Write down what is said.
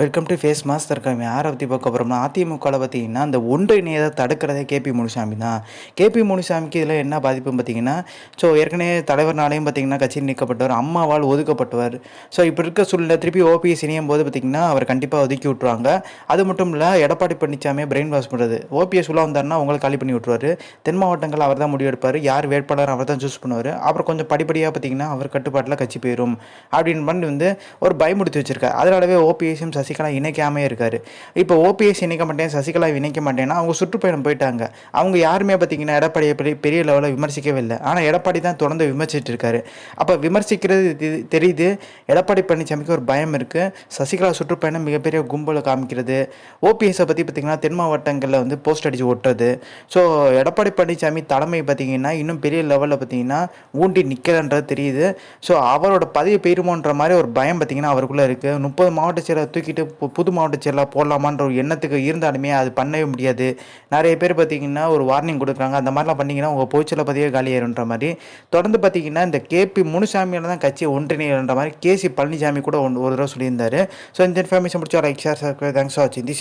Welcome to face master இருக்காங்க யாரை பற்றி பார்க்க போகிறோம்னா அதிமுகவில் பார்த்தீங்கன்னா அந்த ஒன்றிணையதை தடுக்கிறதே கேபி முனுசாமி தான். கேபி முனுசாமிக்கு இதில் என்ன பாதிப்புன்னு பார்த்தீங்கன்னா ஸோ ஏற்கனவே தலைவர்னாலையும் பார்த்தீங்கன்னா கட்சியில் நீக்கப்பட்டவர் அம்மாவால் ஒதுக்கப்பட்டவர். ஸோ இப்போ இருக்க சூழ்நிலை திருப்பி ஓபிஎஸ் இணையும் போது பார்த்தீங்கன்னா அவர் கண்டிப்பாக ஒதுக்கி விட்ருவாங்க அது மட்டும் இல்லை எடப்பாடி பழனிசாமியை பிரெயின் வாஷ் பண்ணுறது ஓபிஎஸ் உள்ள வந்தார்னா உங்களை காலி பண்ணி விட்ருவார் தென் மாவட்டங்கள் அவர் தான் முடிவெடுப்பார். யார் வேட்பாளர் அவர் தான் சூஸ் பண்ணுவார். அப்புறம் கொஞ்சம் படிப்படியாக பார்த்தீங்கன்னா அவர் கட்டுப்பாட்டில் கட்சி போயிடும் அப்படின்னு பண்ணி வந்து ஒரு பயமுடுத்தி வச்சிருக்காரு. அதனாலவே ஓபிஎஸும் சசிகலா இணைக்காமே இருக்காரு. இப்போ ஓபிஎஸ் இணைக்க மாட்டேன் சசிகலா இணைக்க மாட்டேன்னா அவங்க சுற்றுப்பயணம் போயிட்டாங்க. அவங்க யாருமே பார்த்தீங்கன்னா எடப்பாடியை பெரிய பெரிய லெவலில் விமர்சிக்கவே இல்லை. ஆனால் எடப்பாடி தான் தொடர்ந்து விமர்சிட்டு இருக்காரு. அப்போ விமர்சிக்கிறது தெரியுது. எடப்பாடி பழனிசாமிக்கு ஒரு பயம் இருக்குது சசிகலா சுற்றுப்பயணம் மிகப்பெரிய கும்பலை காமிக்கிறது. ஓபிஎஸை பற்றி பார்த்திங்கன்னா தென் மாவட்டங்களில் வந்து போஸ்ட் அடித்து ஒட்டுறது. ஸோ எடப்பாடி பழனிசாமி தலைமை பார்த்தீங்கன்னா இன்னும் பெரிய லெவலில் பார்த்தீங்கன்னா ஊண்டி நிற்கிறன்றது தெரியுது. ஸோ அவரோட பதவி போயிருமோன்ற மாதிரி ஒரு பயம் பார்த்தீங்கன்னா அவருக்குள்ளே இருக்குது முப்பது மாவட்ட செயலை தூக்கிட்டு புது மாவட்ட செயலாக போடலாமான்ற ஒரு எண்ணத்துக்கு இருந்தாலுமே அது பண்ணவே முடியாது. நிறைய பேர் பார்த்தீங்கன்னா ஒரு வார்னிங் கொடுக்குறாங்க. அந்த மாதிரிலாம் பண்ணிங்கன்னா உங்கள் போச்சில் பதிவே காலியாயிருன்ற மாதிரி. தொடர்ந்து பார்த்தீங்கன்னா இந்த கேபி முனுசாமியால் தான் கட்சியை ஒன்றிணைன்ற மாதிரி கேசி பழனிசாமி கூட ஒன் ஒரு தடவை சொல்லியிருந்தார். ஸோ இந்த இன்ஃபர்மேஷன் முடிச்சா லைக் ஷேர் தேங்க்ஸ் ஃபார் வாட்சிங் தி